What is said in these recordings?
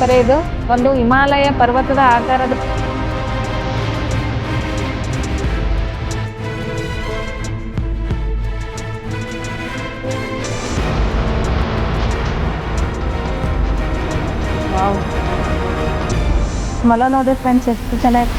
ವೀಕ್ಷಕರೇ ಇದು ಒಂದು ಹಿಮಾಲಯ ಪರ್ವತದ ಆಕಾರದ ವಾವ್. ಮೊಲ ನೋಡಿ ಫ್ರೆಂಡ್ಸ್ ಎಷ್ಟು ಚೆನ್ನಾಗಿ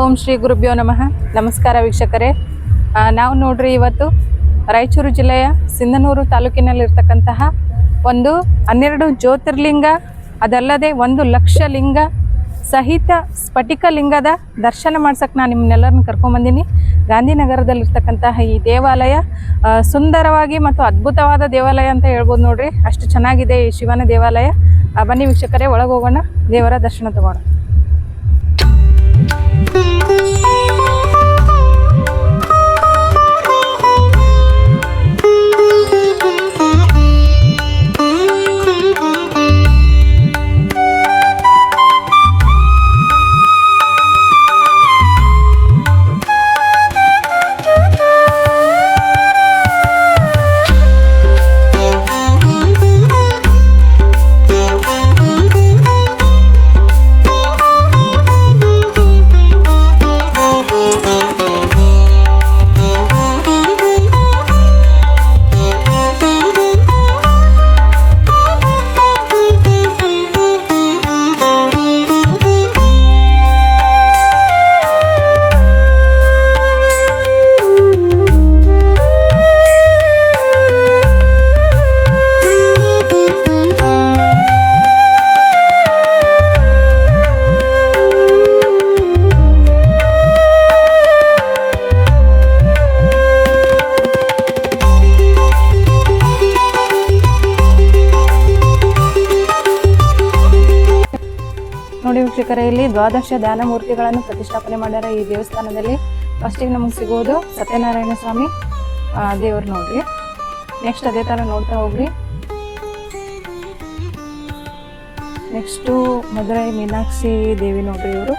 ಓಂ ಶ್ರೀ ಗುರುಭ್ಯೋ ನಮಃ. ನಮಸ್ಕಾರ ವೀಕ್ಷಕರೇ. ನಾವು ನೋಡ್ರಿ ಇವತ್ತು ರಾಯಚೂರು ಜಿಲ್ಲೆಯ ಸಿಂಧನೂರು ತಾಲೂಕಿನಲ್ಲಿರ್ತಕ್ಕಂತಹ ಒಂದು ಹನ್ನೆರಡು ಜ್ಯೋತಿರ್ಲಿಂಗ, ಅದಲ್ಲದೆ ಒಂದು ಲಕ್ಷ ಲಿಂಗ ಸಹಿತ ಸ್ಫಟಿಕ ಲಿಂಗದ ದರ್ಶನ ಮಾಡ್ಸಕ್ಕೆ ನಾನು ನಿಮ್ಮನ್ನೆಲ್ಲರನ್ನು ಕರ್ಕೊಂಬಂದಿನಿ ಗಾಂಧಿನಗರದಲ್ಲಿರ್ತಕ್ಕಂತಹ ಈ ದೇವಾಲಯ ಸುಂದರವಾಗಿ ಮತ್ತು ಅದ್ಭುತವಾದ ದೇವಾಲಯ ಅಂತ ಹೇಳ್ಬೋದು ನೋಡ್ರಿ. ಅಷ್ಟು ಚೆನ್ನಾಗಿದೆ ಈ ಶಿವನ ದೇವಾಲಯ. ಬನ್ನಿ ವೀಕ್ಷಕರೇ, ಒಳಗೆ ಹೋಗೋಣ. ದೇವರ ದರ್ಶನ ತಗೋಣ. ದ್ವಾದಶ ಧ್ಯಾನ ಮೂರ್ತಿಗಳನ್ನು ಪ್ರತಿಷ್ಠಾಪನೆ ಮಾಡ್ಯಾರ ಈ ದೇವಸ್ಥಾನದಲ್ಲಿ. ಫಸ್ಟಿಗೆ ನಮಗೆ ಸಿಗೋದು ಸತ್ಯನಾರಾಯಣ ಸ್ವಾಮಿ ದೇವ್ರು ನೋಡ್ರಿ. ನೆಕ್ಸ್ಟ್ ಅದೇ ಥರ ನೋಡ್ತಾ ಹೋಗ್ರಿ. ನೆಕ್ಸ್ಟು ಮಧುರೈ ಮೀನಾಕ್ಷಿ ದೇವಿ ನೋಡ್ರಿ ಇವರು.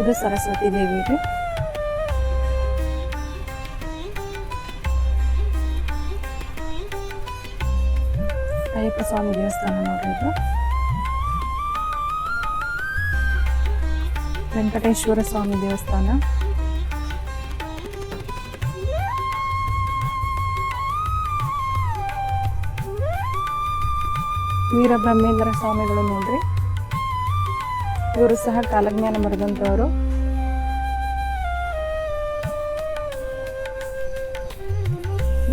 ಇದು ಸರಸ್ವತಿ ದೇವಿ ರೀ ಅಯ್ಯಪ್ಪ ಸ್ವಾಮಿ ದೇವಸ್ಥಾನ ನೋಡಿದ್ರು ವೆಂಕಟೇಶ್ವರ ಸ್ವಾಮಿ ದೇವಸ್ಥಾನ. ವೀರಬ್ರಹ್ಮೇಂದ್ರ ಸ್ವಾಮಿಗಳು ನೋಡ್ರಿ. ಇವರು ಸಹ ಕಾಲಜ್ಞಾನ ಮರದಂತವರು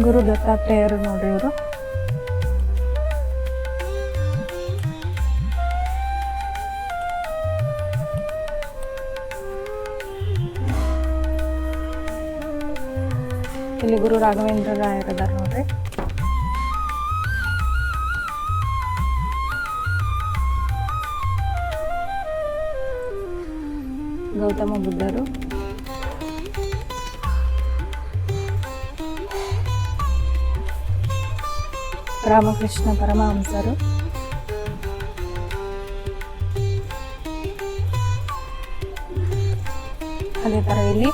ಗುರು ದತ್ತಾತ್ರೇಯರು ನೋಡ್ರಿ ಇವರು. ಇಲ್ಲಿ ಗುರು ರಾಘವೇಂದ್ರ ರಾಯರದಾರ ನೋಡ್ರಿ. ಗೌತಮ ಬುದ್ಧರು. ರಾಮಕೃಷ್ಣ ಪರಮಹಂಸರು. ಅದೇ ಥರ ಇಲ್ಲಿ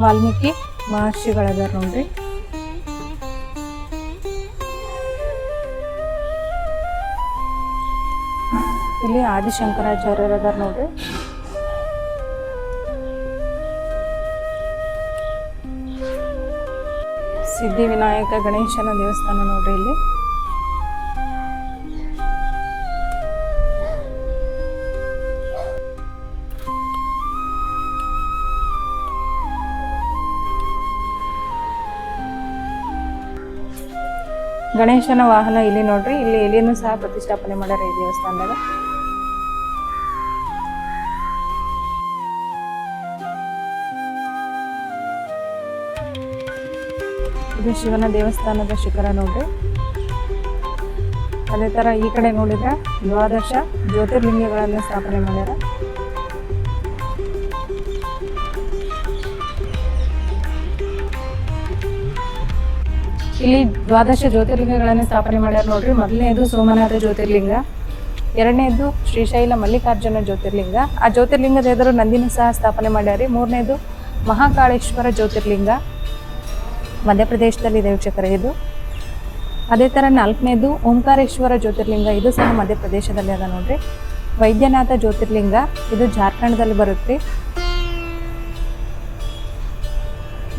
ವಾಲ್ಮೀಕಿ. ಮಹರ್ಷಿಗಳದಾರ ನೋಡ್ರಿ. ಇಲ್ಲಿ ಆದಿಶಂಕರಾಚಾರ್ಯರು ಅದಾರ ನೋಡ್ರಿ. ಸಿದ್ಧಿವಿನಾಯಕ ಗಣೇಶನ ದೇವಸ್ಥಾನ ನೋಡ್ರಿ ಇಲ್ಲಿ. ಗಣೇಶನ ವಾಹನ ಇಲ್ಲಿ ನೋಡ್ರಿ. ಇಲ್ಲಿ ಎಲಿಯನ್ನು ಸಹ ಪ್ರತಿಷ್ಠಾಪನೆ ಮಾಡ್ಯಾರ ಈ ದೇವಸ್ಥಾನದಾಗ. ಇದು ಶಿವನ ದೇವಸ್ಥಾನದ ಶಿಖರ ನೋಡ್ರಿ. ಅದೇ ತರ ಈ ಕಡೆ ನೋಡಿದ್ರೆ ದ್ವಾದಶ ಜ್ಯೋತಿರ್ಲಿಂಗಗಳನ್ನು ಸ್ಥಾಪನೆ ಮಾಡ್ಯಾರ. ಇಲ್ಲಿ ದ್ವಾದಶ ಜ್ಯೋತಿರ್ಲಿಂಗಗಳನ್ನು ಸ್ಥಾಪನೆ ಮಾಡ್ಯಾರ ನೋಡ್ರಿ. ಮೊದಲನೇದು ಸೋಮನಾಥ ಜ್ಯೋತಿರ್ಲಿಂಗ, ಎರಡನೇದು ಶ್ರೀಶೈಲ ಮಲ್ಲಿಕಾರ್ಜುನ ಜ್ಯೋತಿರ್ಲಿಂಗ. ಆ ಜ್ಯೋತಿರ್ಲಿಂಗದ ಎದುರು ನಂದಿನೂ ಸಹ ಸ್ಥಾಪನೆ ಮಾಡ್ಯಾರಿ ಮೂರನೇದು ಮಹಾಕಾಳೇಶ್ವರ ಜ್ಯೋತಿರ್ಲಿಂಗ, ಮಧ್ಯಪ್ರದೇಶದಲ್ಲಿ ಇದೆ ಇದು. ಅದೇ ಥರ ನಾಲ್ಕನೇದು ಓಂಕಾರೇಶ್ವರ ಜ್ಯೋತಿರ್ಲಿಂಗ, ಇದು ಸಹ ಮಧ್ಯಪ್ರದೇಶದಲ್ಲಿ ಅದ ನೋಡ್ರಿ. ವೈದ್ಯನಾಥ ಜ್ಯೋತಿರ್ಲಿಂಗ, ಇದು ಜಾರ್ಖಂಡದಲ್ಲಿ ಬರುತ್ತೆ.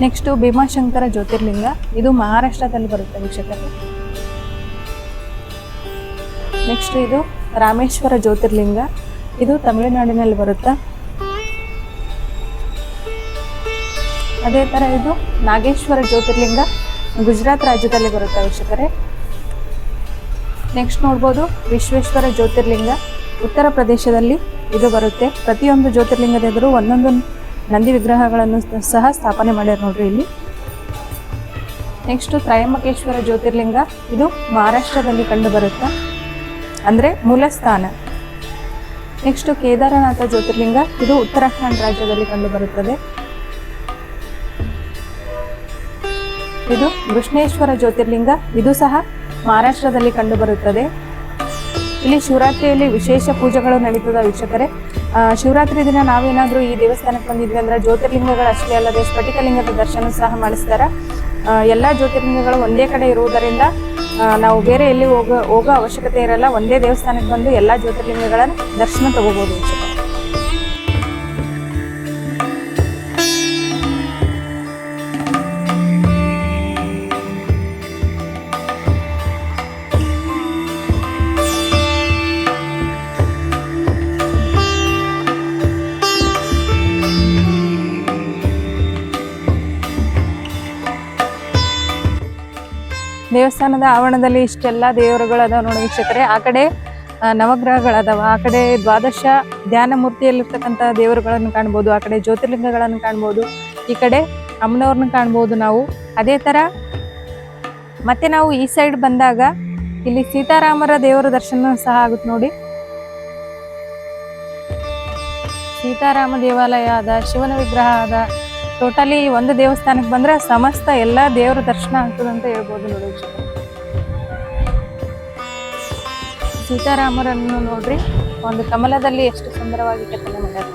ನೆಕ್ಸ್ಟು ಭೀಮಾಶಂಕರ ಜ್ಯೋತಿರ್ಲಿಂಗ. ಇದು ಮಹಾರಾಷ್ಟ್ರದಲ್ಲಿ ಬರುತ್ತೆ ವೀಕ್ಷಕರೇ. ನೆಕ್ಸ್ಟ್ ಇದು ರಾಮೇಶ್ವರ ಜ್ಯೋತಿರ್ಲಿಂಗ. ಇದು ತಮಿಳುನಾಡಿನಲ್ಲಿ ಬರುತ್ತೆ. ಅದೇ ಥರ ಇದು ನಾಗೇಶ್ವರ ಜ್ಯೋತಿರ್ಲಿಂಗ ಗುಜರಾತ್ ರಾಜ್ಯದಲ್ಲಿ ಬರುತ್ತೆ ವೀಕ್ಷಕರೇ. ನೆಕ್ಸ್ಟ್ ನೋಡ್ಬೋದು ವಿಶ್ವೇಶ್ವರ ಜ್ಯೋತಿರ್ಲಿಂಗ. ಉತ್ತರ ಪ್ರದೇಶದಲ್ಲಿ ಇದು ಬರುತ್ತೆ. ಪ್ರತಿಯೊಂದು ಜ್ಯೋತಿರ್ಲಿಂಗದ ಎದುರು ಒಂದೊಂದು ನಂದಿ ವಿಗ್ರಹಗಳನ್ನು ಸಹ ಸ್ಥಾಪನೆ ಮಾಡ್ಯಾರ ನೋಡ್ರಿ ಇಲ್ಲಿ. ನೆಕ್ಸ್ಟು ತ್ರಯಂಬಕೇಶ್ವರ ಜ್ಯೋತಿರ್ಲಿಂಗ. ಇದು ಮಹಾರಾಷ್ಟ್ರದಲ್ಲಿ ಕಂಡು ಬರುತ್ತೆ ಅಂದರೆ ಮೂಲ ಸ್ಥಾನ. ನೆಕ್ಸ್ಟು ಕೇದಾರನಾಥ ಜ್ಯೋತಿರ್ಲಿಂಗ. ಇದು ಉತ್ತರಾಖಂಡ್ ರಾಜ್ಯದಲ್ಲಿ ಕಂಡು ಬರುತ್ತದೆ ಇದು ಕೃಷ್ಣೇಶ್ವರ ಜ್ಯೋತಿರ್ಲಿಂಗ. ಇದು ಸಹ ಮಹಾರಾಷ್ಟ್ರದಲ್ಲಿ ಕಂಡು ಬರುತ್ತದೆ ಇಲ್ಲಿ ಶಿವರಾತ್ರಿಯಲ್ಲಿ ವಿಶೇಷ ಪೂಜೆಗಳು ನಡೀತದ ವೀಕ್ಷಕರೇ. ಶಿವರಾತ್ರಿ ದಿನ ನಾವೇನಾದರೂ ಈ ದೇವಸ್ಥಾನಕ್ಕೆ ಬಂದಿದ್ವಿ ಅಂದ್ರೆ ಜ್ಯೋತಿರ್ಲಿಂಗಗಳು ಅಷ್ಟೇ ಅಲ್ಲದೆ ಸ್ಫಟಿಕಲಿಂಗದ ದರ್ಶನ ಸಹ ಮಾಡಿಸ್ತಾರ. ಎಲ್ಲ ಜ್ಯೋತಿರ್ಲಿಂಗಗಳು ಒಂದೇ ಕಡೆ ಇರುವುದರಿಂದ ನಾವು ಬೇರೆ ಎಲ್ಲಿ ಹೋಗೋ ಹೋಗೋ ಅವಶ್ಯಕತೆ ಇರಲ್ಲ. ಒಂದೇ ದೇವಸ್ಥಾನಕ್ಕೆ ಬಂದು ಎಲ್ಲ ಜ್ಯೋತಿರ್ಲಿಂಗಗಳ ದರ್ಶನ ತಗೋಬಹುದು ದೇವಸ್ಥಾನದ ಆವರಣದಲ್ಲಿ ಇಷ್ಟೆಲ್ಲ ದೇವರುಗಳದಾವ ನೋಡಿ ವೀಕ್ಷಕರೇ. ಆ ಕಡೆ ನವಗ್ರಹಗಳದಾವ ಆ ಕಡೆ ದ್ವಾದಶ ಧ್ಯಾನ ಮೂರ್ತಿಯಲ್ಲಿರ್ತಕ್ಕಂಥ ದೇವರುಗಳನ್ನು ಕಾಣ್ಬೋದು. ಆ ಕಡೆ ಜ್ಯೋತಿರ್ಲಿಂಗಗಳನ್ನು ಕಾಣ್ಬೋದು. ಈ ಕಡೆ ಅಮ್ಮನವ್ರನ್ನ ಕಾಣ್ಬೋದು ನಾವು. ಅದೇ ಥರ ಮತ್ತೆ ನಾವು ಈ ಸೈಡ್ ಬಂದಾಗ ಇಲ್ಲಿ ಸೀತಾರಾಮರ ದೇವರ ದರ್ಶನ ಸಹ ಆಗುತ್ತೆ ನೋಡಿ. ಸೀತಾರಾಮ ದೇವಾಲಯ ಆದ, ಶಿವನ ವಿಗ್ರಹ ಅದ ಟೋಟಲಿ ಒಂದು ದೇವಸ್ಥಾನಕ್ಕೆ ಬಂದರೆ ಸಮಸ್ತ ಎಲ್ಲ ದೇವರ ದರ್ಶನ ಆಗ್ತದೆ ಅಂತ ಹೇಳ್ಬೋದು ನೋಡಿ. ಸೀತಾರಾಮರನ್ನು ನೋಡ್ರಿ. ಒಂದು ಕಮಲದಲ್ಲಿ ಎಷ್ಟು ಸುಂದರವಾಗಿ ಕೆತ್ತನೆ ಮಾಡ್ಯಾರ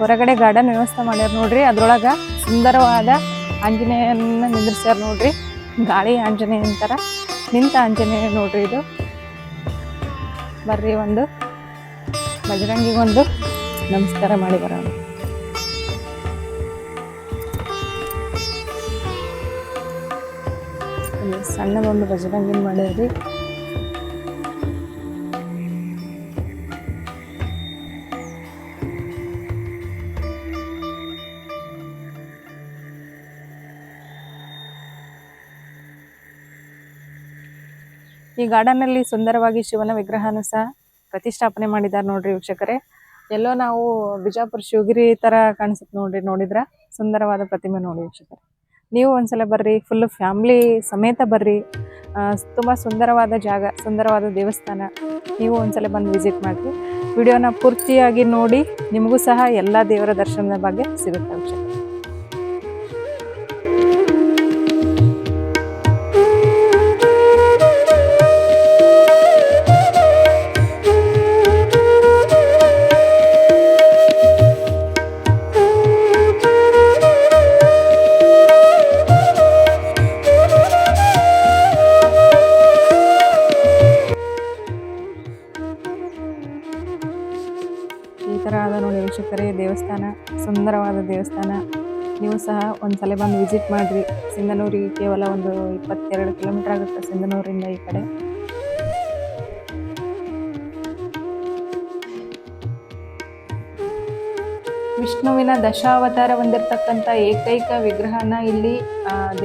ಹೊರಗಡೆ ಗಾರ್ಡನ್ ವ್ಯವಸ್ಥೆ ಮಾಡ್ಯಾರ ನೋಡ್ರಿ. ಅದ್ರೊಳಗ ಸುಂದರವಾದ ಆಂಜನೇಯನ್ನ ನಿಂದ್ರಿಸ್ಯಾರ ನೋಡ್ರಿ. ಗಾಳಿ ಆಂಜನೇಯ ಅಂತಾರ ನಿಂತ ಆಂಜನೇಯ ನೋಡ್ರಿ ಇದು. ಬರ್ರಿ ಒಂದು. ಬಜರಂಗಿಗೊಂದು. ನಮಸ್ಕಾರ ಮಾಡಿ ಬರೋಣ. ಸಣ್ಣದೊಂದು ಬಜರಂಗಿನ ಮಾಡ್ಯಾರಿ ಈ ಗಾರ್ಡನ್ ಅಲ್ಲಿ ಸುಂದರವಾಗಿ ಶಿವನ ವಿಗ್ರಹನು ಸಹ ಪ್ರತಿಷ್ಠಾಪನೆ ಮಾಡಿದ್ದಾರೆ ನೋಡ್ರಿ ವೀಕ್ಷಕರೇ. ಎಲ್ಲೋ ನಾವು ಬಿಜಾಪುರ ಶಿವಗಿರಿ ತರ ಕಾಣಿಸುತ್ತೆ ನೋಡ್ರಿ, ನೋಡಿದ್ರ? ಸುಂದರವಾದ ಪ್ರತಿಮೆ ನೋಡಿ ವೀಕ್ಷಕರೇ. ನೀವು ಒಂದ್ಸಲ ಬರ್ರಿ ಫುಲ್ ಫ್ಯಾಮಿಲಿ ಸಮೇತ ಬರ್ರಿ. ತುಂಬಾ ಸುಂದರವಾದ ಜಾಗ, ಸುಂದರವಾದ ದೇವಸ್ಥಾನ. ನೀವು ಒಂದ್ಸಲ ಬಂದು ವಿಸಿಟ್ ಮಾಡ್ರಿ. ವಿಡಿಯೋನ ಪೂರ್ತಿಯಾಗಿ ನೋಡಿ, ನಿಮಗೂ ಸಹ ಎಲ್ಲ ದೇವರ ದರ್ಶನದ ಬಗ್ಗೆ ಸಿಗುತ್ತೆ ವೀಕ್ಷಕರೇ. ಥರ ಆದ ನೋಡಿ ವೀಕ್ಷಕರೇ, ದೇವಸ್ಥಾನ, ಸುಂದರವಾದ ದೇವಸ್ಥಾನ. ನೀವು ಸಹ ಒಂದ್ಸಲ ಬಂದು ವಿಸಿಟ್ ಮಾಡಿರಿ. ಸಿಂಧನೂರಿಗೆ ಕೇವಲ ಒಂದು ಇಪ್ಪತ್ತೆರಡು ಕಿಲೋಮೀಟರ್ ಆಗುತ್ತೆ ಸಿಂಧನೂರಿಂದ ಈ ಕಡೆ. ವಿಷ್ಣುವಿನ ದಶಾವತಾರ ಹೊಂದಿರತಕ್ಕಂಥ ಏಕೈಕ ವಿಗ್ರಹನ ಇಲ್ಲಿ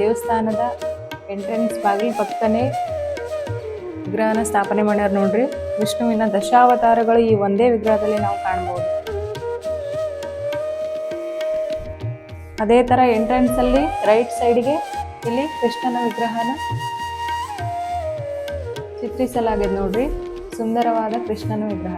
ದೇವಸ್ಥಾನದ ಎಂಟ್ರೆನ್ಸ್ ಬಾಗಿಲು ಪಕ್ಕನೇ ವಿಗ್ರಹನ ಸ್ಥಾಪನೆ ಮಾಡ್ಯಾರ ನೋಡ್ರಿ. ವಿಷ್ಣುವಿನ ದಶಾವತಾರಗಳು ಈ ಒಂದೇ ವಿಗ್ರಹದಲ್ಲಿ ನಾವು ಕಾಣಬಹುದು ಅದೇ ತರ ಎಂಟ್ರೆನ್ಸ್ ಅಲ್ಲಿ ರೈಟ್ ಸೈಡ್ಗೆ ಇಲ್ಲಿ ಕೃಷ್ಣನ ವಿಗ್ರಹನ ಚಿತ್ರಿಸಲಾಗಿದೆ ನೋಡ್ರಿ. ಸುಂದರವಾದ ಕೃಷ್ಣನ ವಿಗ್ರಹ.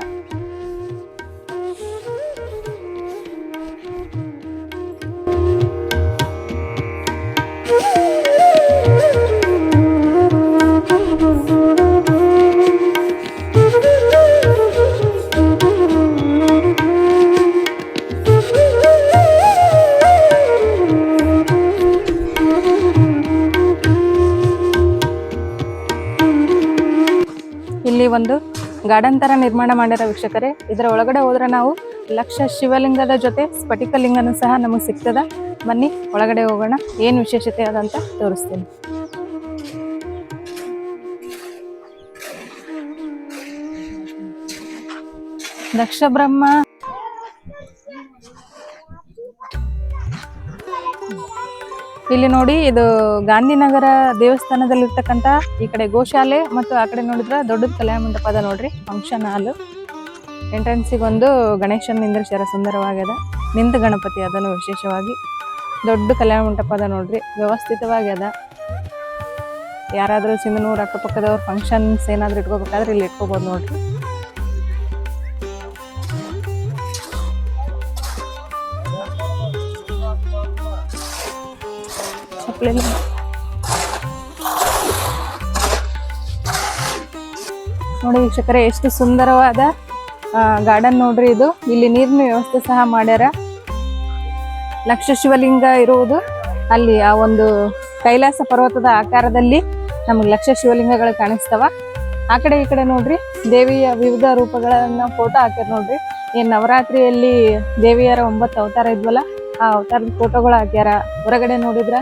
ಒಂದು ಗಾರ್ಡನ್ ತರ ನಿರ್ಮಾಣ ಮಾಡ್ಯಾರ ವೀಕ್ಷಕರೇ, ಇದರ ಒಳಗಡೆ ಹೋದ್ರೆ ನಾವು ಲಕ್ಷ ಶಿವಲಿಂಗದ ಜೊತೆ ಸ್ಫಟಿಕ ಲಿಂಗನು ಸಹ ನಮಗೆ ಸಿಗ್ತದ. ಬನ್ನಿ, ಒಳಗಡೆ ಹೋಗೋಣ. ಏನು ವಿಶೇಷತೆ ಅದಂತ ತೋರಿಸ್ತೀನಿ. ದಕ್ಷ ಬ್ರಹ್ಮ ಇಲ್ಲಿ ನೋಡಿ ಇದು ಗಾಂಧಿನಗರ ದೇವಸ್ಥಾನದಲ್ಲಿರ್ತಕ್ಕಂಥ ಈ ಕಡೆ ಗೋಶಾಲೆ ಮತ್ತು ಆ ಕಡೆ ನೋಡಿದ್ರೆ ದೊಡ್ಡ ಕಲ್ಯಾಣ ಮಂಟಪದ ನೋಡ್ರಿ ಫಂಕ್ಷನ್ ಹಾಲ್ ಎಂಟ್ರೆನ್ಸಿಗೆ ಒಂದು ಗಣೇಶನ್ ನಿಂದ್ರಿಸ್ಯಾರ, ಸುಂದರವಾಗ್ಯದ. ನಿಂತ ಗಣಪತಿ ಅದನ್ನು ವಿಶೇಷವಾಗಿ. ದೊಡ್ಡ ಕಲ್ಯಾಣ ಮಂಟಪ ಅದ ನೋಡ್ರಿ ವ್ಯವಸ್ಥಿತವಾಗಿ ಅದ ಯಾರಾದರೂ ಸಿಂಧನೂರು ಅಕ್ಕಪಕ್ಕದವ್ರ ಫಂಕ್ಷನ್ಸ್ ಏನಾದ್ರು ಇಟ್ಕೋಬೇಕಾದ್ರೆ ಇಲ್ಲಿ ಇಟ್ಕೋಬೋದು ನೋಡ್ರಿ. ಚಪ್ಲಿಲ್ಲ ನೋಡಿ ವೀಕ್ಷಕರೇ, ಎಷ್ಟು ಸುಂದರವಾದ ಗಾರ್ಡನ್ ನೋಡ್ರಿ ಇದು. ಇಲ್ಲಿ ನೀರಿನ ವ್ಯವಸ್ಥೆ ಸಹ ಮಾಡ್ಯಾರ. ಲಕ್ಷ ಶಿವಲಿಂಗ ಇರುವುದು ಅಲ್ಲಿ ಆ ಒಂದು ಕೈಲಾಸ ಪರ್ವತದ ಆಕಾರದಲ್ಲಿ ನಮಗೆ ಲಕ್ಷ ಶಿವಲಿಂಗಗಳು ಕಾಣಿಸ್ತವ. ಆ ಕಡೆ ಈ ಕಡೆ ನೋಡ್ರಿ, ದೇವಿಯ ವಿವಿಧ ರೂಪಗಳನ್ನ ಫೋಟೋ ಹಾಕ್ಯಾರ ನೋಡ್ರಿ. ಏನ್ ನವರಾತ್ರಿಯಲ್ಲಿ ದೇವಿಯರ ಒಂಬತ್ತು ಅವತಾರ ಇದ್ವಲ್ಲ ಆ ಅವತಾರದ ಫೋಟೋಗಳು ಹಾಕ್ಯಾರ. ಹೊರಗಡೆ ನೋಡಿದ್ರ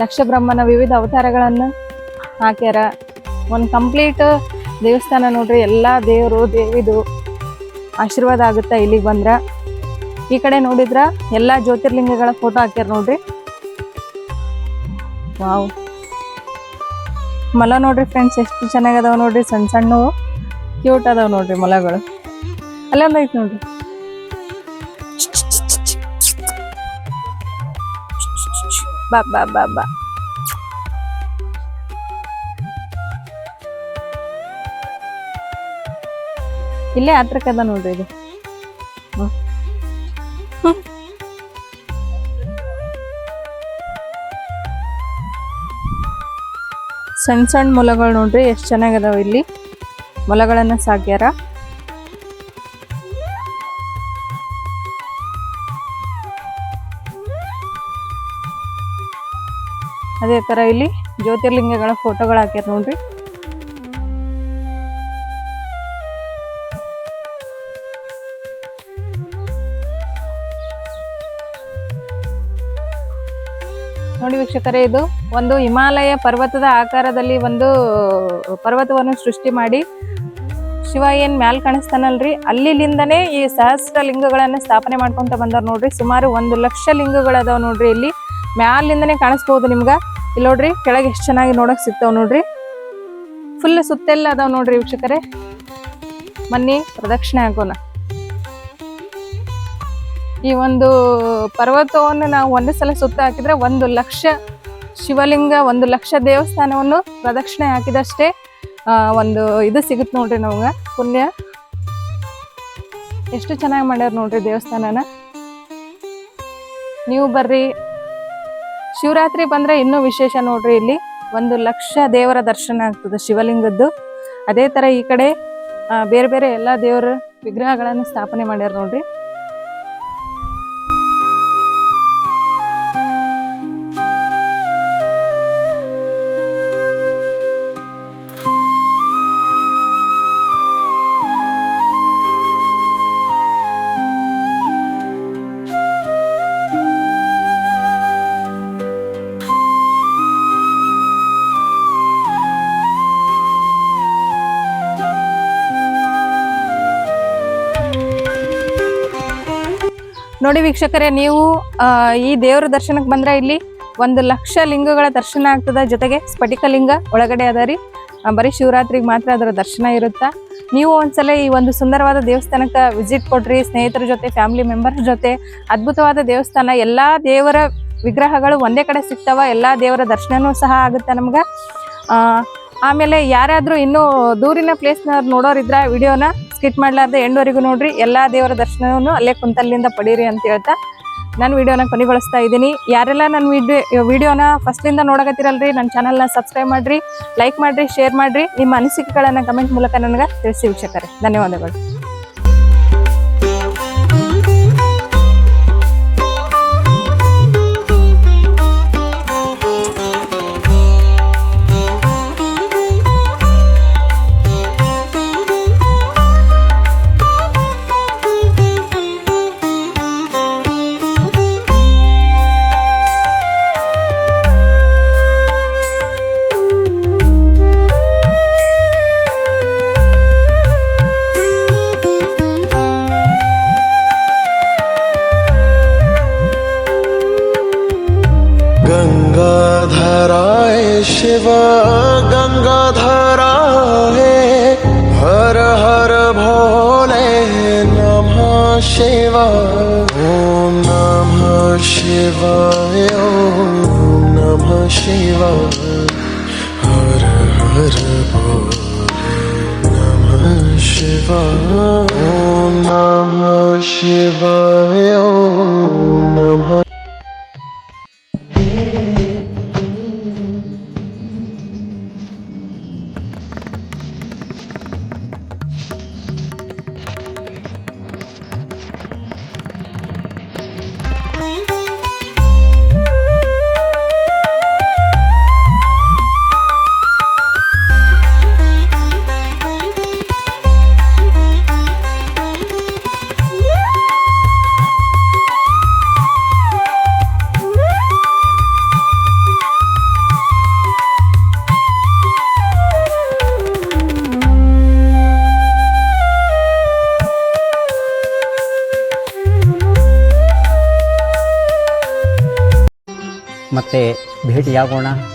ದಕ್ಷ ಬ್ರಹ್ಮನ ವಿವಿಧ ಅವತಾರಗಳನ್ನು ಹಾಕ್ಯಾರ. ಒಂದು ಕಂಪ್ಲೀಟ್ ದೇವಸ್ಥಾನ ನೋಡ್ರಿ, ಎಲ್ಲ ದೇವರು, ದೇವಿದು ಆಶೀರ್ವಾದ ಆಗುತ್ತೆ ಇಲ್ಲಿಗೆ ಬಂದ್ರ. ಈ ಕಡೆ ನೋಡಿದ್ರ ಎಲ್ಲ ಜ್ಯೋತಿರ್ಲಿಂಗಗಳ ಫೋಟೋ ಹಾಕ್ಯಾರ ನೋಡ್ರಿ. ವಾವ್. ಮೊಲ ನೋಡ್ರಿ ಫ್ರೆಂಡ್ಸ್ ಎಷ್ಟು ಚೆನ್ನಾಗದಾವ ನೋಡ್ರಿ. ಸಣ್ಣ ಸಣ್ಣ ಕ್ಯೂಟ್ ಅದಾವ ನೋಡ್ರಿ ಮೊಲಗಳು. ಅಲ್ಲೊಂದೈತೆ ನೋಡ್ರಿ. ಬಾ ಬಾ ಇಲ್ಲೇ ಹತ್ರಕ್ಕೆ ಅದ ನೋಡ್ರಿ ಇದು. ಸಣ್ಣ ಸಣ್ಣ ಮೊಲಗಳು ನೋಡ್ರಿ, ಎಷ್ಟು ಚೆನ್ನಾಗದಾವ ಇಲ್ಲಿ. ಮೊಲಗಳನ್ನ ಸಾಕ್ಯಾರ. ಅದೇ ತರ ಇಲ್ಲಿ ಜ್ಯೋತಿರ್ಲಿಂಗಗಳ ಫೋಟೋಗಳು ಹಾಕ್ಯಾರ ನೋಡ್ರಿ. ನೋಡಿ ವೀಕ್ಷಕರೇ, ಇದು ಒಂದು ಹಿಮಾಲಯ ಪರ್ವತದ ಆಕಾರದಲ್ಲಿ ಒಂದು ಪರ್ವತವನ್ನು ಸೃಷ್ಟಿ ಮಾಡಿ ಶಿವ ಏನ್ ಮ್ಯಾಲ್ ಕಾಣಿಸ್ತಾನಲ್ರಿ. ಅಲ್ಲಿಂದನೇ ಈ ಸಹಸ್ರ ಲಿಂಗಗಳನ್ನ ಸ್ಥಾಪನೆ ಮಾಡ್ಕೊಂತ ಬಂದವ್ರು ನೋಡ್ರಿ. ಸುಮಾರು ಒಂದು ಲಕ್ಷ ಲಿಂಗಗಳದಾವ ನೋಡ್ರಿ ಇಲ್ಲಿ. ಮ್ಯಾಲಿಂದನೇ ಕಾಣಿಸ್ಬಹುದು ನಿಮ್ಗ. ಇಲ್ಲಿ ಕೆಳಗೆ ಎಷ್ಟು ಚೆನ್ನಾಗಿ ನೋಡಕ್ ಸಿಗ್ತಾವ ನೋಡ್ರಿ. ಫುಲ್ ಸುತ್ತೆಲ್ಲ ಅದಾವ ನೋಡ್ರಿ ವೀಕ್ಷಕರೇ. ಮನ್ನಿ, ಪ್ರದಕ್ಷಿಣೆ ಹಾಕೋಣ. ಈ ಒಂದು ಪರ್ವತವನ್ನು ನಾವು ಒಂದೇ ಸಲ ಸುತ್ತ ಹಾಕಿದ್ರೆ ಒಂದು ಲಕ್ಷ ಶಿವಲಿಂಗ, ಒಂದು ಲಕ್ಷ ದೇವಸ್ಥಾನವನ್ನು ಪ್ರದಕ್ಷಿಣೆ ಹಾಕಿದಷ್ಟೇ ಒಂದು ಇದು ಸಿಗುತ್ತೆ ನೋಡ್ರಿ ನಮ್ಗೆ, ಪುಣ್ಯ. ಎಷ್ಟು ಚೆನ್ನಾಗಿ ಮಾಡ್ಯಾರ ನೋಡ್ರಿ ದೇವಸ್ಥಾನನ. ನೀವು ಬರ್ರಿ. ಶಿವರಾತ್ರಿ ಬಂದ್ರೆ ಇನ್ನೂ ವಿಶೇಷ ನೋಡ್ರಿ ಇಲ್ಲಿ. ಒಂದು ಲಕ್ಷ ದೇವರ ದರ್ಶನ ಆಗ್ತದೆ ಶಿವಲಿಂಗದ್ದು. ಅದೇ ತರ ಈ ಕಡೆ ಬೇರೆ ಬೇರೆ ಎಲ್ಲಾ ದೇವರ ವಿಗ್ರಹಗಳನ್ನು ಸ್ಥಾಪನೆ ಮಾಡ್ಯಾರ ನೋಡ್ರಿ. ನೋಡಿ ವೀಕ್ಷಕರೇ, ನೀವು ಈ ದೇವರ ದರ್ಶನಕ್ಕೆ ಬಂದ್ರೆ ಇಲ್ಲಿ ಒಂದು ಲಕ್ಷ ಲಿಂಗಗಳ ದರ್ಶನ ಆಗ್ತದ. ಜೊತೆಗೆ ಸ್ಫಟಿಕ ಲಿಂಗ ಒಳಗಡೆ ಅದ ರೀ. ಬರೀ ಶಿವರಾತ್ರಿಗೆ ಮಾತ್ರ ಅದರ ದರ್ಶನ ಇರುತ್ತಾ? ನೀವು ಒಂದ್ಸಲ ಈ ಒಂದು ಸುಂದರವಾದ ದೇವಸ್ಥಾನಕ್ಕೆ ವಿಸಿಟ್ ಕೊಡ್ರಿ ಸ್ನೇಹಿತರ ಜೊತೆ ಫ್ಯಾಮಿಲಿ ಮೆಂಬರ್ಸ್ ಜೊತೆ. ಅದ್ಭುತವಾದ ದೇವಸ್ಥಾನ. ಎಲ್ಲ ದೇವರ ವಿಗ್ರಹಗಳು ಒಂದೇ ಕಡೆ ಸಿಗ್ತಾವ. ಎಲ್ಲ ದೇವರ ದರ್ಶನವೂ ಸಹ ಆಗುತ್ತೆ ನಮ್ಗೆ. ಆಮೇಲೆ ಯಾರಾದರೂ ಇನ್ನೂ ದೂರಿನ ಪ್ಲೇಸ್ನವ್ರು ನೋಡೋರಿದ್ರೆ, ವಿಡಿಯೋನ ಸ್ಕಿಟ್ ಮಾಡಲಾರ್ದೆ ಎಂಡ್ವರೆಗೂ ನೋಡ್ರಿ, ಎಲ್ಲಾ ದೇವರ ದರ್ಶನವನ್ನು ಅಲ್ಲೇ ಕುಂತಲ್ಲಿಂದ ಪಡೀರಿ ಅಂತ ಹೇಳ್ತಾ ನಾನು ವಿಡಿಯೋನ ಕೊನೆಗೊಳಿಸ್ತಾ ಇದ್ದೀನಿ. ಯಾರೆಲ್ಲ ನನ್ನ ವಿಡಿಯೋ, ವಿಡಿಯೋನ ಫಸ್ಟ್ಲಿಂದ ನೋಡಕತ್ತಿರಲ್ರಿ, ನನ್ನ ಚಾನಲ್ನ ಸಬ್ಸ್ಕ್ರೈಬ್ ಮಾಡ್ರಿ ಲೈಕ್ ಮಾಡ್ರಿ ಶೇರ್ ಮಾಡ್ರಿ, ನಿಮ್ಮ ಅನಿಸಿಕೆಗಳನ್ನು ಕಮೆಂಟ್ ಮೂಲಕ ನನಗೆ ತಿಳಿಸಿ ವೀಕ್ಷಕರೇ. ಧನ್ಯವಾದಗಳು. Om Namah Shivaya Om Namah Shivaya. Har Har Bol Namah Shivaya Om Namah Shivaya Om Namah नमः ಮತ್ತೆ ಭೇಟಿಯಾಗೋಣ. ನಮಸ್ಕಾರ